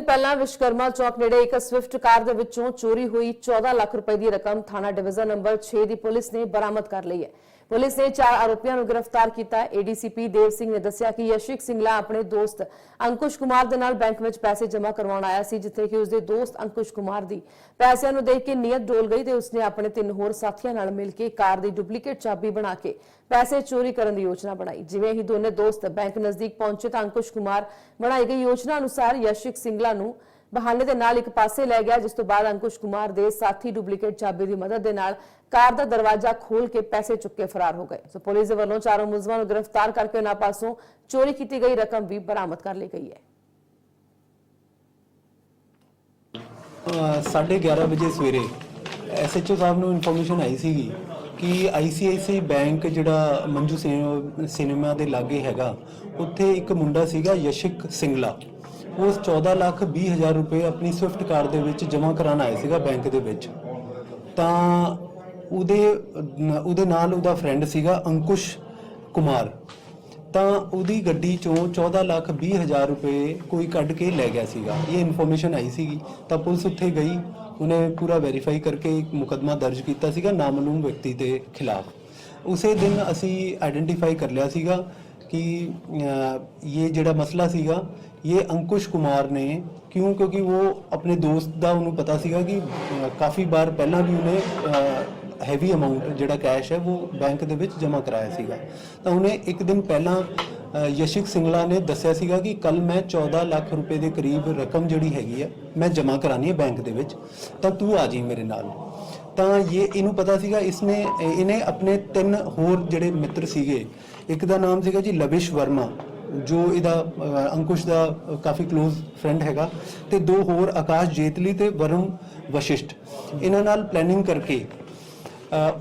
ਦਿਨ ਪਹਿਲਾਂ ਵਿਸ਼ਕਰਮਾ ਚੌਕ ਨੇੜੇ ਇੱਕ ਸਵਿਫਟ ਕਾਰ ਦੇ ਵਿੱਚੋਂ ਚੋਰੀ ਹੋਈ 14 ਲੱਖ ਰੁਪਏ ਦੀ ਰਕਮ ਥਾਣਾ ਡਿਵੀਜ਼ਨ ਨੰਬਰ 6 ਦੀ ਪੁਲਿਸ ਨੇ ਬਰਾਮਦ ਕਰ ਲਈ ਹੈ। ਪੁਲਿਸ ਨੇ ਚਾਰ ਆਰੋਪੀਆਂ ਨੂੰ ਗ੍ਰਿਫਤਾਰ ਕੀਤਾ। ਏਡੀਸੀਪੀ ਦੇਵ ਸਿੰਘ ਨੇ ਦੱਸਿਆ ਕਿ ਯਸ਼ਿਕ ਸਿੰਗਲਾ ਆਪਣੇ ਦੋਸਤ ਅੰਕੁਸ਼ ਕੁਮਾਰ ਦੇ ਨਾਲ ਬੈਂਕ ਵਿੱਚ ਪੈਸੇ ਜਮ੍ਹਾਂ ਕਰਵਾਉਣ ਆਇਆ ਸੀ, ਜਿੱਥੇ ਕਿ ਉਸਦੇ ਦੋਸਤ ਅੰਕੁਸ਼ ਕੁਮਾਰ ਦੀ ਪੈਸਿਆਂ ਨੂੰ ਦੇਖ ਕੇ ਨੀਅਤ ਡੋਲ ਗਈ ਤੇ ਉਸਨੇ ਆਪਣੇ ਤਿੰਨ ਹੋਰ ਸਾਥੀਆਂ ਨਾਲ ਮਿਲ ਕੇ ਕਾਰ ਦੀ ਡੁਪਲੀਕੇਟ ਚਾਬੀ ਬਣਾ ਕੇ ਪੈਸੇ ਚੋਰੀ ਕਰਨ ਦੀ ਯੋਜਨਾ ਬਣਾਈ। ਜਿਵੇਂ ਹੀ ਦੋਨੇ ਦੋਸਤ ਬੈਂਕ ਨਜ਼ਦੀਕ ਪਹੁੰਚੇ ਤਾਂ ਅੰਕੁਸ਼ ਕੁਮਾਰ ਬਣਾਈ ਗਈ ਯੋਜਨਾ ਅਨੁਸਾਰ ਯਸ਼ਿਕ ਸਿੰਘਲਾ ਨੂੰ ਬਹਾਨੇ ਦੇ ਨਾਲ ਇੱਕ ਪਾਸੇ ਲੈ ਗਿਆ, ਜਿਸ ਤੋਂ ਬਾਅਦ ਅੰਕੁਸ਼ ਕੁਮਾਰ ਦੇ ਸਾਥੀ ਡੁਪਲੀਕੇਟ ਚਾਬੀ ਦੀ ਮਦਦ ਦੇ ਨਾਲ ਕਾਰ ਦਾ ਦਰਵਾਜ਼ਾ ਖੋਲ ਕੇ ਪੈਸੇ ਚੁੱਕ ਕੇ ਫਰਾਰ ਹੋ ਗਏ। ਸੋ ਪੁਲਿਸ ਦੇ ਵੱਲੋਂ ਚਾਰੋਂ ਮੁਲਜ਼ਮਾਂ ਨੂੰ ਗ੍ਰਿਫਤਾਰ ਕਰਕੇ ਉਹਨਾਂ ਪਾਸੋਂ ਚੋਰੀ ਕੀਤੀ ਗਈ ਰਕਮ ਵੀ ਬਰਾਮਦ ਕਰ ਲਈ ਗਈ ਹੈ। ਸਾਢੇ 11 ਵਜੇ ਸਵੇਰੇ ਐਸਐਚਓ ਸਾਹਿਬ ਨੂੰ ਇਨਫੋਰਮੇਸ਼ਨ ਆਈ ਸੀਗੀ ਕਿ ਆਈਸੀਆਈਸੀ ਬੈਂਕ ਜਿਹੜਾ ਮੰਜੂ ਸਿਨੇਮਾ ਦੇ ਲਾਗੇ ਹੈਗਾ, ਉੱਥੇ ਇੱਕ ਮੁੰਡਾ ਸੀਗਾ, ਯਸ਼ਿਕ ਸਿੰਗਲਾ। ਉਸ 14 ਲੱਖ 20 ਹਜ਼ਾਰ ਰੁਪਏ ਆਪਣੀ ਸਵਿਫਟ ਕਾਰ ਦੇ ਵਿੱਚ ਜਮ੍ਹਾਂ ਕਰਾਉਣ ਆਇਆ ਸੀਗਾ ਬੈਂਕ ਦੇ ਵਿੱਚ। ਤਾਂ ਉਹਦੇ ਉਹਦੇ ਨਾਲ ਉਹਦਾ ਫਰੈਂਡ ਸੀਗਾ ਅੰਕੁਸ਼ ਕੁਮਾਰ। ਤਾਂ ਉਹਦੀ ਗੱਡੀ ਚੋਂ 14 ਲੱਖ 20 ਹਜ਼ਾਰ ਰੁਪਏ ਕੋਈ ਕੱਢ ਕੇ ਲੈ ਗਿਆ ਸੀਗਾ। ਇਹ ਇਨਫੋਰਮੇਸ਼ਨ ਆਈ ਸੀਗੀ। ਤਾਂ ਪੁਲਿਸ ਉੱਥੇ ਗਈ। ਉਹਨੇ ਪੂਰਾ ਵੈਰੀਫਾਈ ਕਰਕੇ ਇੱਕ ਮੁਕਦਮਾ ਦਰਜ ਕੀਤਾ ਸੀਗਾ ਨਾਮਲੂਮ ਵਿਅਕਤੀ ਦੇ ਖਿਲਾਫ। ਉਸੇ ਦਿਨ ਅਸੀਂ ਆਇਡੈਂਟੀਫਾਈ ਕਰ ਲਿਆ ਸੀਗਾ ਕਿ ਇਹ ਜਿਹੜਾ ਮਸਲਾ ਸੀਗਾ ਇਹ ਅੰਕੁਸ਼ ਕੁਮਾਰ ਨੇ ਕਿਉਂ? ਕਿਉਂਕਿ ਉਹ ਆਪਣੇ ਦੋਸਤ ਦਾ ਉਹਨੂੰ ਪਤਾ ਸੀਗਾ ਕਿ ਕਾਫੀ ਵਾਰ ਪਹਿਲਾਂ ਵੀ ਉਹਨੇ ਹੈਵੀ ਅਮਾਉਂਟ ਜਿਹੜਾ ਕੈਸ਼ ਹੈ ਉਹ ਬੈਂਕ ਦੇ ਵਿੱਚ ਜਮ੍ਹਾਂ ਕਰਾਇਆ ਸੀਗਾ। ਤਾਂ ਉਹਨੇ ਇੱਕ ਦਿਨ ਪਹਿਲਾਂ ਅ, ਯਸ਼ਿਕ ਸਿੰਗਲਾ ਨੇ ਦੱਸਿਆ ਸੀਗਾ ਕਿ ਕੱਲ ਮੈਂ 14 ਲੱਖ ਰੁਪਏ ਦੇ ਕਰੀਬ ਰਕਮ ਜਿਹੜੀ ਹੈਗੀ ਹੈ ਮੈਂ ਜਮ੍ਹਾਂ ਕਰਾਣੀ ਹੈ ਬੈਂਕ ਦੇ ਵਿੱਚ। ਤਾਂ ਤੂੰ ਆ ਜੀ ਮੇਰੇ ਨਾਲ। ਤਾਂ ਇਹ ਇਹਨੂੰ ਪਤਾ ਸੀਗਾ, ਇਸਨੇ, ਇਹਨੇ ਆਪਣੇ ਤਿੰਨ ਹੋਰ ਜਿਹੜੇ ਮਿੱਤਰ ਸੀਗੇ, ਇੱਕ ਦਾ ਨਾਮ ਸੀਗਾ ਜੀ ਲਵਿਸ਼ ਵਰਮਾ, ਜੋ ਇਹਦਾ ਅੰਕੁਸ਼ ਦਾ ਕਾਫੀ ক্লোਜ਼ ਫਰੈਂਡ ਹੈਗਾ, ਤੇ ਦੋ ਹੋਰ ਆਕਾਸ਼ ਜੇਤਲੀ ਤੇ ਵਰੁਣ ਵਸ਼ਿਸ਼ਟ। ਇਹਨਾਂ ਨਾਲ ਪਲੈਨਿੰਗ ਕਰਕੇ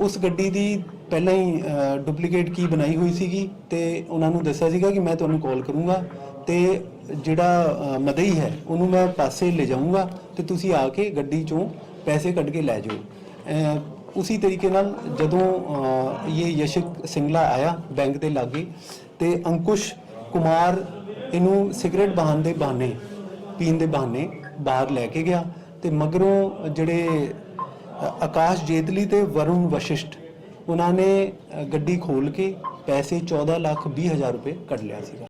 ਉਸ ਗੱਡੀ ਦੀ ਪਹਿਲਾਂ ਹੀ ਡੁਪਲੀਕੇਟ ਕੀ ਬਣਾਈ ਹੋਈ ਸੀਗੀ, ਤੇ ਉਹਨਾਂ ਨੂੰ ਦੱਸਿਆ ਸੀਗਾ ਕਿ ਮੈਂ ਤੁਹਾਨੂੰ ਕਾਲ ਕਰੂੰਗਾ, ਤੇ ਜਿਹੜਾ ਮਦਈ ਹੈ, ਉਹਨੂੰ ਮੈਂ ਪਾਸੇ ਲੈ ਜਾਊਂਗਾ, ਤੇ ਤੁਸੀਂ ਆ ਕੇ ਗੱਡੀ ਚੋਂ ਪੈਸੇ ਕੱਢ ਕੇ ਲੈ ਜਾਓ। ਅ, ਤਰੀਕੇ ਨਾਲ ਜਦੋਂ ਇਹ ਯਸ਼ਕ ਸਿੰਗਲਾ ਆਇਆ ਬੈਂਕ ਦੇ ਲਾਗੇ ਤੇ ਅੰਕੁਸ਼ ਕੁਮਾਰ ਇਹਨੂੰ ਸਿਗਰਟ ਬਹਾਨ ਦੇ ਬਹਾਨੇ ਪੀਣ ਦੇ ਬਹਾਨੇ ਬਾਹਰ ਲੈ ਕੇ ਗਿਆ ਤੇ ਮਗਰੋਂ ਜਿਹੜੇ ਆਕਾਸ਼ ਜੇਤਲੀ ਤੇ ਵਰੁਣ ਵਸ਼ਿਸ਼ਟ ਉਹਨਾਂ ਨੇ ਗੱਡੀ ਖੋਲ ਕੇ ਪੈਸੇ 14 ਲੱਖ 20 ਹਜ਼ਾਰ ਰੁਪਏ ਕੱਢ ਲਿਆ ਸੀਗਾ।